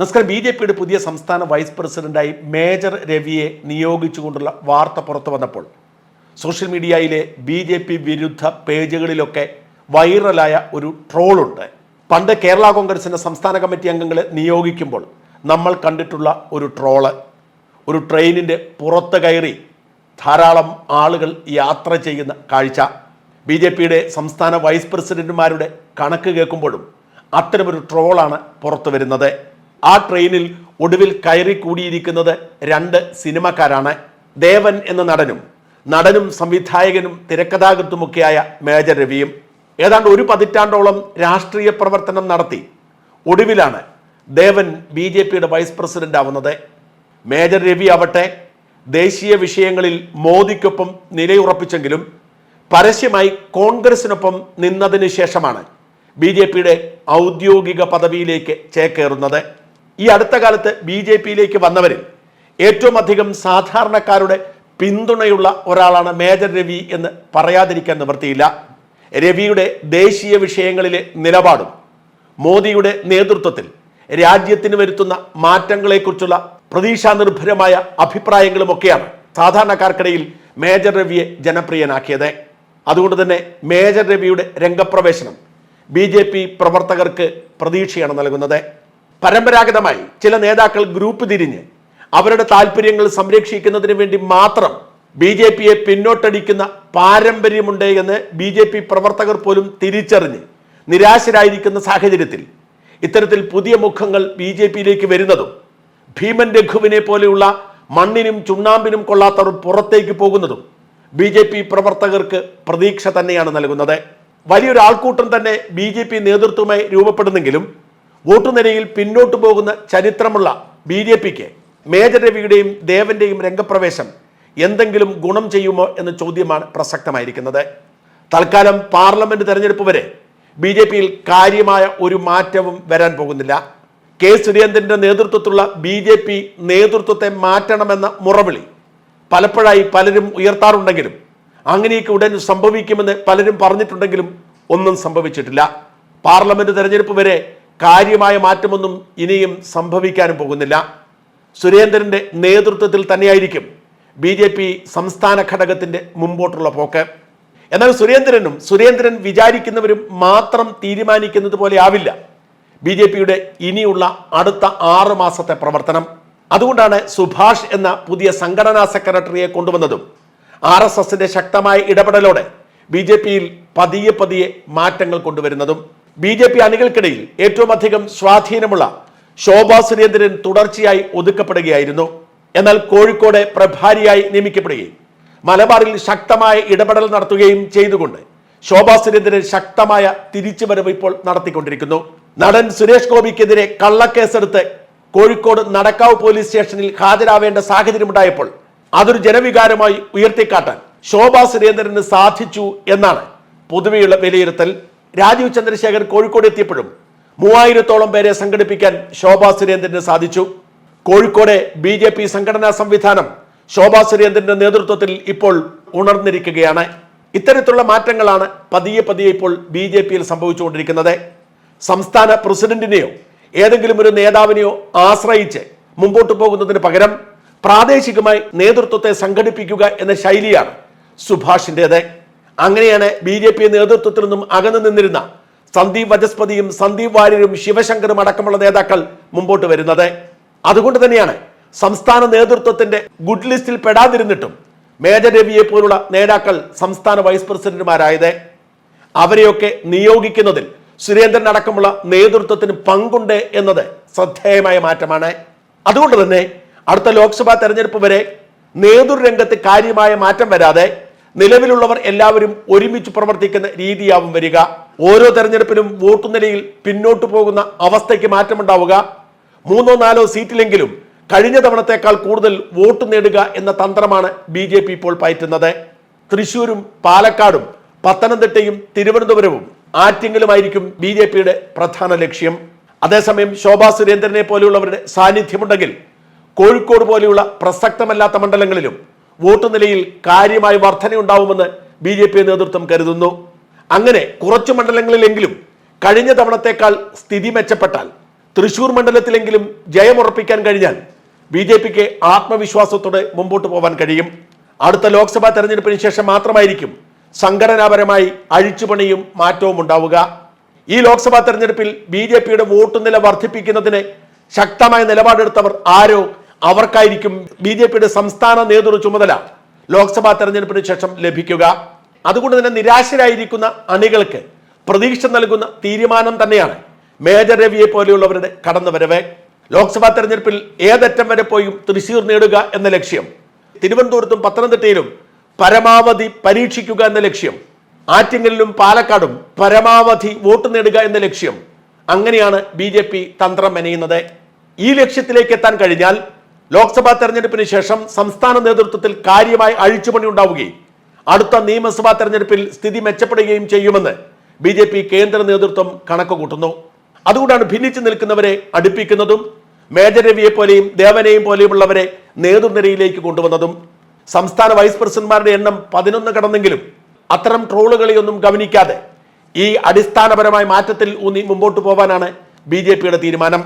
നമസ്കാരം. B J പിയുടെ പുതിയ സംസ്ഥാന വൈസ് പ്രസിഡന്റായി മേജർ രവിയെ നിയോഗിച്ചുകൊണ്ടുള്ള വാർത്ത പുറത്തു വന്നപ്പോൾ സോഷ്യൽ മീഡിയയിലെ ബി ജെ പി വിരുദ്ധ പേജുകളിലൊക്കെ വൈറലായ ഒരു ട്രോളുണ്ട്. പണ്ട് കേരള കോൺഗ്രസിന്റെ സംസ്ഥാന കമ്മിറ്റി അംഗങ്ങളെ നിയോഗിക്കുമ്പോൾ നമ്മൾ കണ്ടിട്ടുള്ള ഒരു ട്രോൾ. ഒരു ട്രെയിനിന്റെ പുറത്ത് കയറി ധാരാളം ആളുകൾ യാത്ര ചെയ്യുന്ന കാഴ്ച. ബി ജെ പിയുടെ സംസ്ഥാന വൈസ് പ്രസിഡന്റുമാരുടെ കണക്ക് കേൾക്കുമ്പോഴും അത്തരമൊരു ട്രോളാണ് പുറത്തു വരുന്നത്. ആ ട്രെയിനിൽ ഒടുവിൽ കയറി കൂടിയിരിക്കുന്നത് രണ്ട് സിനിമക്കാരാണ്. ദേവൻ എന്ന നടനും നടനും സംവിധായകനും തിരക്കഥാകൃത്തുമൊക്കെയായ മേജർ രവിയും. ഏതാണ്ട് ഒരു പതിറ്റാണ്ടോളം രാഷ്ട്രീയ പ്രവർത്തനം നടത്തി. ഒടുവിലാണ് ദേവൻ ബി ജെ പിയുടെ വൈസ് പ്രസിഡന്റ് ആവുന്നത്. മേജർ രവി ആവട്ടെ ദേശീയ വിഷയങ്ങളിൽ മോദിക്കൊപ്പം നിലയുറപ്പിച്ചെങ്കിലും പരസ്യമായി കോൺഗ്രസിനൊപ്പം നിന്നതിന് ശേഷമാണ് ബി ഔദ്യോഗിക പദവിയിലേക്ക് ചേക്കേറുന്നത്. ഈ അടുത്ത കാലത്ത് ബി ജെ പിയിലേക്ക് വന്നവരിൽ ഏറ്റവും അധികം സാധാരണക്കാരുടെ പിന്തുണയുള്ള ഒരാളാണ് മേജർ രവി എന്ന് പറയാതിരിക്കാൻ നിവൃത്തിയില്ല. രവിയുടെ ദേശീയ വിഷയങ്ങളിലെ നിലപാടും മോദിയുടെ നേതൃത്വത്തിൽ രാജ്യത്തിന് വരുത്തുന്ന മാറ്റങ്ങളെക്കുറിച്ചുള്ള പ്രതീക്ഷാനിർഭരമായ അഭിപ്രായങ്ങളുമൊക്കെയാണ് സാധാരണക്കാർക്കിടയിൽ മേജർ രവിയെ ജനപ്രിയനാക്കിയത്. അതുകൊണ്ട് തന്നെ മേജർ രവിയുടെ രംഗപ്രവേശനം ബി പ്രവർത്തകർക്ക് പ്രതീക്ഷയാണ് നൽകുന്നത്. പരമ്പരാഗതമായി ചില നേതാക്കൾ ഗ്രൂപ്പ് തിരിഞ്ഞ് അവരുടെ താല്പര്യങ്ങൾ സംരക്ഷിക്കുന്നതിന് വേണ്ടി മാത്രം ബി ജെ പിയെ പിന്നോട്ടടിക്കുന്ന പാരമ്പര്യമുണ്ട് എന്ന് ബി ജെ പി പ്രവർത്തകർ പോലും തിരിച്ചറിഞ്ഞ് നിരാശരായിരിക്കുന്ന സാഹചര്യത്തിൽ ഇത്തരത്തിൽ പുതിയ മുഖങ്ങൾ ബി ജെ പിയിലേക്ക് വരുന്നതും ഭീമൻ രഘുവിനെ പോലെയുള്ള മണ്ണിനും ചുണ്ണാമ്പിനും കൊള്ളാത്തവർ പുറത്തേക്ക് പോകുന്നതും ബി ജെ പി പ്രവർത്തകർക്ക് പ്രതീക്ഷ തന്നെയാണ് നൽകുന്നത്. വലിയൊരു ആൾക്കൂട്ടം തന്നെ ബി ജെ പി നേതൃത്വമായി രൂപപ്പെടുന്നെങ്കിലും വോട്ടുനിരയിൽ പിന്നോട്ടു പോകുന്ന ചരിത്രമുള്ള ബി ജെ പിക്ക് മേജർ രവിയുടെയും ദേവന്റെയും രംഗപ്രവേശം എന്തെങ്കിലും ഗുണം ചെയ്യുമോ എന്ന ചോദ്യമാണ് പ്രസക്തമായിരിക്കുന്നത്. തൽക്കാലം പാർലമെന്റ് തെരഞ്ഞെടുപ്പ് വരെ ബി ജെ പിയിൽ കാര്യമായ ഒരു മാറ്റവും വരാൻ പോകുന്നില്ല. കെ സുരേന്ദ്രന്റെ നേതൃത്വത്തിലുള്ള ബി ജെ പി നേതൃത്വത്തെ മാറ്റണമെന്ന മുറവിളി പലപ്പോഴായി പലരും ഉയർത്താറുണ്ടെങ്കിലും അങ്ങനെയൊക്കെ ഉടൻ സംഭവിക്കുമെന്ന് പലരും പറഞ്ഞിട്ടുണ്ടെങ്കിലും ഒന്നും സംഭവിച്ചിട്ടില്ല. പാർലമെന്റ് തെരഞ്ഞെടുപ്പ് വരെ കാര്യമായ മാറ്റമൊന്നും ഇനിയും സംഭവിക്കാനും പോകുന്നില്ല. സുരേന്ദ്രന്റെ നേതൃത്വത്തിൽ തന്നെയായിരിക്കും ബി ജെ പി സംസ്ഥാന ഘടകത്തിന്റെ മുമ്പോട്ടുള്ള പോക്ക്. എന്നാൽ സുരേന്ദ്രനും സുരേന്ദ്രൻ വിചാരിക്കുന്നവരും മാത്രം തീരുമാനിക്കുന്നത് പോലെ ആവില്ല. ബി ജെ പിയുടെ ഇനിയുള്ള അടുത്ത ആറ് മാസത്തെ പ്രവർത്തനം. അതുകൊണ്ടാണ് സുഭാഷ് എന്ന പുതിയ സംഘടനാ സെക്രട്ടറിയെ കൊണ്ടുവന്നതും. ആർ എസ് എസിന്റെ ശക്തമായ ഇടപെടലോടെ ബി ജെ പിയിൽ പതിയെ പതിയെ മാറ്റങ്ങൾ കൊണ്ടുവരുന്നതും. ബി ജെ പി അണികൾക്കിടയിൽ ഏറ്റവും അധികം സ്വാധീനമുള്ള ശോഭാ സുരേന്ദ്രൻ തുടർച്ചയായി ഒതുക്കപ്പെടുകയായിരുന്നു. എന്നാൽ കോഴിക്കോട് പ്രഭാരിയായി നിയമിക്കപ്പെടുകയും മലബാറിൽ ശക്തമായ ഇടപെടൽ നടത്തുകയും ചെയ്തുകൊണ്ട് ശോഭാ സുരേന്ദ്രൻ ശക്തമായ തിരിച്ചുവരവ് ഇപ്പോൾ നടത്തിക്കൊണ്ടിരിക്കുന്നു. നടൻ സുരേഷ് ഗോപിക്കെതിരെ കള്ളക്കേസെടുത്ത് കോഴിക്കോട് നടക്കാവ് പോലീസ് സ്റ്റേഷനിൽ ഹാജരാവേണ്ട സാഹചര്യമുണ്ടായപ്പോൾ അതൊരു ജനവികാരമായി ഉയർത്തിക്കാട്ടാൻ ശോഭാ സുരേന്ദ്രന് സാധിച്ചു എന്നാണ് പൊതുവെയുള്ള വിലയിരുത്തൽ. രാജീവ് ചന്ദ്രശേഖർ കോഴിക്കോട് എത്തിയപ്പോഴും മൂവായിരത്തോളം പേരെ സംഘടിപ്പിക്കാൻ ശോഭാ സുരേന്ദ്രന് സാധിച്ചു. കോഴിക്കോട് ബി ജെ പി സംഘടനാ സംവിധാനം ശോഭാ സുരേന്ദ്രന്റെ നേതൃത്വത്തിൽ ഇപ്പോൾ ഉണർന്നിരിക്കുകയാണ്. ഇത്തരത്തിലുള്ള മാറ്റങ്ങളാണ് പതിയെ പതിയെ ഇപ്പോൾ ബി ജെ പിയിൽ സംഭവിച്ചുകൊണ്ടിരിക്കുന്നത്. സംസ്ഥാന പ്രസിഡന്റിനെയോ ഏതെങ്കിലും ഒരു നേതാവിനെയോ ആശ്രയിച്ച് മുമ്പോട്ട് പോകുന്നതിന് പകരം പ്രാദേശികമായി നേതൃത്വത്തെ സംഘടിപ്പിക്കുക എന്ന ശൈലിയാണ് സുഭാഷിന്റെത് അങ്ങനെയാണ് ബി ജെ പി നേതൃത്വത്തിൽ നിന്നും അകന്നു നിന്നിരുന്ന സന്ദീപ് വചസ്പതിയും സന്ദീപ് വാര്യരും ശിവശങ്കറും അടക്കമുള്ള നേതാക്കൾ മുമ്പോട്ട് വരുന്നത്. അതുകൊണ്ട് തന്നെയാണ് സംസ്ഥാന നേതൃത്വത്തിന്റെ ഗുഡ് ലിസ്റ്റിൽ പെടാതിരുന്നിട്ടും മേജർ രവിയെ പോലുള്ള നേതാക്കൾ സംസ്ഥാന വൈസ് പ്രസിഡന്റുമാരായത്. അവരെയൊക്കെ നിയോഗിക്കുന്നതിൽ സുരേന്ദ്രൻ അടക്കമുള്ള നേതൃത്വത്തിന് പങ്കുണ്ട് എന്നത് ശ്രദ്ധേയമായ മാറ്റമാണ്. അതുകൊണ്ട് തന്നെ അടുത്ത ലോക്സഭാ തെരഞ്ഞെടുപ്പ് വരെ നേതൃരംഗത്ത് കാര്യമായ മാറ്റം വരാതെ നിലവിലുള്ളവർ എല്ലാവരും ഒരുമിച്ച് പ്രവർത്തിക്കുന്ന രീതിയാവും വരിക. ഓരോ തെരഞ്ഞെടുപ്പിലും വോട്ടു നിലയിൽ പിന്നോട്ടു പോകുന്ന അവസ്ഥയ്ക്ക് മാറ്റമുണ്ടാവുക. മൂന്നോ നാലോ സീറ്റിലെങ്കിലും കഴിഞ്ഞ തവണത്തേക്കാൾ കൂടുതൽ വോട്ട് നേടുക എന്ന തന്ത്രമാണ് ബി ജെ പി ഇപ്പോൾ പയറ്റുന്നത്. തൃശൂരും പാലക്കാടും പത്തനംതിട്ടയും തിരുവനന്തപുരവും ആറ്റിങ്ങലുമായിരിക്കും ബി ജെ പിയുടെ പ്രധാന ലക്ഷ്യം. അതേസമയം ശോഭാ സുരേന്ദ്രനെ പോലെയുള്ളവരുടെ സാന്നിധ്യമുണ്ടെങ്കിൽ കോഴിക്കോട് പോലെയുള്ള പ്രസക്തമല്ലാത്ത മണ്ഡലങ്ങളിലും വോട്ട് നിലയിൽ കാര്യമായ വർധനയുണ്ടാവുമെന്ന് ബി ജെ പി നേതൃത്വം കരുതുന്നു. അങ്ങനെ കുറച്ചു മണ്ഡലങ്ങളിലെങ്കിലും കഴിഞ്ഞ തവണത്തേക്കാൾ സ്ഥിതി മെച്ചപ്പെട്ടാൽ തൃശൂർ മണ്ഡലത്തിലെങ്കിലും ജയമുറപ്പിക്കാൻ കഴിഞ്ഞാൽ ബി ജെ പിക്ക് ആത്മവിശ്വാസത്തോടെ മുമ്പോട്ട് പോകാൻ കഴിയും. അടുത്ത ലോക്സഭാ തെരഞ്ഞെടുപ്പിന് ശേഷം മാത്രമായിരിക്കും സംഘടനാപരമായി അഴിച്ചുപണിയും മാറ്റവും ഉണ്ടാവുക. ഈ ലോക്സഭാ തെരഞ്ഞെടുപ്പിൽ ബി ജെ പിയുടെ വോട്ട് നില വർദ്ധിപ്പിക്കുന്നതിന് ശക്തമായ നിലപാടെടുത്തവർ ആരോ അവർക്കായിരിക്കും ബി ജെ പിയുടെ സംസ്ഥാന നേതൃത്വ ചുമതല. ലോക്സഭാ തെരഞ്ഞെടുപ്പിന് ശേഷം ലഭിക്കുക. അതുകൊണ്ട് തന്നെ നിരാശരായിരിക്കുന്ന അണികൾക്ക് പ്രതീക്ഷ നൽകുന്ന തീരുമാനം തന്നെയാണ് മേജർ രവിയെ പോലെയുള്ളവരുടെ കടന്നുവരവ്. ലോക്സഭാ തെരഞ്ഞെടുപ്പിൽ ഏതറ്റം വരെ പോയും തൃശൂർ നേടുക എന്ന ലക്ഷ്യം. തിരുവനന്തപുരത്തും പത്തനംതിട്ടയിലും പരമാവധി പരീക്ഷിക്കുക എന്ന ലക്ഷ്യം. ആറ്റിങ്ങലിലും പാലക്കാടും പരമാവധി വോട്ട് നേടുക എന്ന ലക്ഷ്യം. അങ്ങനെയാണ് ബി ജെ പി തന്ത്രം മെനയുന്നത്. ഈ ലക്ഷ്യത്തിലേക്ക് എത്താൻ കഴിഞ്ഞാൽ ലോക്സഭാ തെരഞ്ഞെടുപ്പിന് ശേഷം സംസ്ഥാന നേതൃത്വത്തിൽ കാര്യമായി അഴിച്ചുപണി ഉണ്ടാവുകയും അടുത്ത നിയമസഭാ തെരഞ്ഞെടുപ്പിൽ സ്ഥിതി മെച്ചപ്പെടുകയും ചെയ്യുമെന്ന് ബി ജെ പി കേന്ദ്ര നേതൃത്വം കണക്ക് കൂട്ടുന്നു അതുകൊണ്ടാണ് ഭിന്നിച്ചു നിൽക്കുന്നവരെ അടുപ്പിക്കുന്നതും മേജർ രവിയെ പോലെയും ദേവനെയും പോലെയുമുള്ളവരെ നേതൃനിരയിലേക്ക് കൊണ്ടുവന്നതും. സംസ്ഥാന വൈസ് പ്രസിഡന്റ്മാരുടെ എണ്ണം പതിനൊന്ന് കടന്നെങ്കിലും അത്തരം ട്രോളുകളെയൊന്നും ഗവനിക്കാതെ ഈ അടിസ്ഥാനപരമായ മാറ്റത്തിൽ ഊന്നി മുമ്പോട്ട് പോകാനാണ് ബി തീരുമാനം.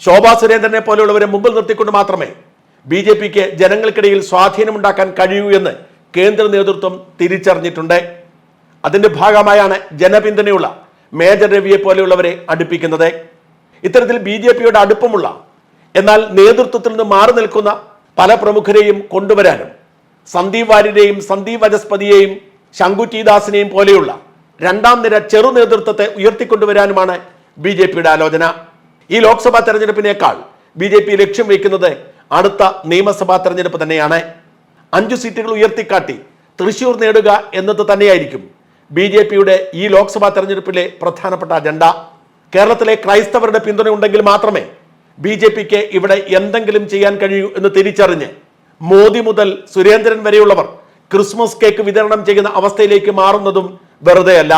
ശോഭാ സുരേന്ദ്രനെ പോലെയുള്ളവരെ മുമ്പിൽ നിർത്തിക്കൊണ്ട് മാത്രമേ ബി ജെ പിക്ക് ജനങ്ങൾക്കിടയിൽ സ്വാധീനമുണ്ടാക്കാൻ കഴിയൂ എന്ന് കേന്ദ്ര നേതൃത്വം തിരിച്ചറിഞ്ഞിട്ടുണ്ട്. അതിന്റെ ഭാഗമായാണ് ജനപിന്തുണയുള്ള മേജർ രവിയെ പോലെയുള്ളവരെ അടുപ്പിക്കുന്നത്. ഇത്തരത്തിൽ ബി ജെ പിയുടെ അടുപ്പമുള്ള എന്നാൽ നേതൃത്വത്തിൽ നിന്ന് മാറി നിൽക്കുന്ന പല പ്രമുഖരെയും കൊണ്ടുവരാനും സന്ദീപ് വാര്യരെയും സന്ദീപ് വനസ്പതിയെയും ശങ്കുറ്റിദാസിനെയും പോലെയുള്ള രണ്ടാം നിര ചെറു നേതൃത്വത്തെ ഉയർത്തിക്കൊണ്ടുവരാനുമാണ് ബി ജെ പിയുടെ ആലോചന. ഈ ലോക്സഭാ തെരഞ്ഞെടുപ്പിനേക്കാൾ ബി ജെ പി ലക്ഷ്യം വയ്ക്കുന്നത് അടുത്ത നിയമസഭാ തെരഞ്ഞെടുപ്പ് തന്നെയാണ്. അഞ്ചു സീറ്റുകൾ ഉയർത്തിക്കാട്ടി തൃശൂർ നേടുക എന്നത് തന്നെയായിരിക്കും ബി ജെ പിയുടെ ഈ ലോക്സഭാ തെരഞ്ഞെടുപ്പിലെ പ്രധാനപ്പെട്ട അജണ്ട. കേരളത്തിലെ ക്രൈസ്തവരുടെ പിന്തുണ ഉണ്ടെങ്കിൽ മാത്രമേ ബി ജെ പിക്ക് ഇവിടെ എന്തെങ്കിലും ചെയ്യാൻ കഴിയൂ എന്ന് തിരിച്ചറിഞ്ഞ് മോദി മുതൽ സുരേന്ദ്രൻ വരെയുള്ളവർ ക്രിസ്മസ് കേക്ക് വിതരണം ചെയ്യുന്ന അവസ്ഥയിലേക്ക് മാറുന്നതും വെറുതെയല്ല.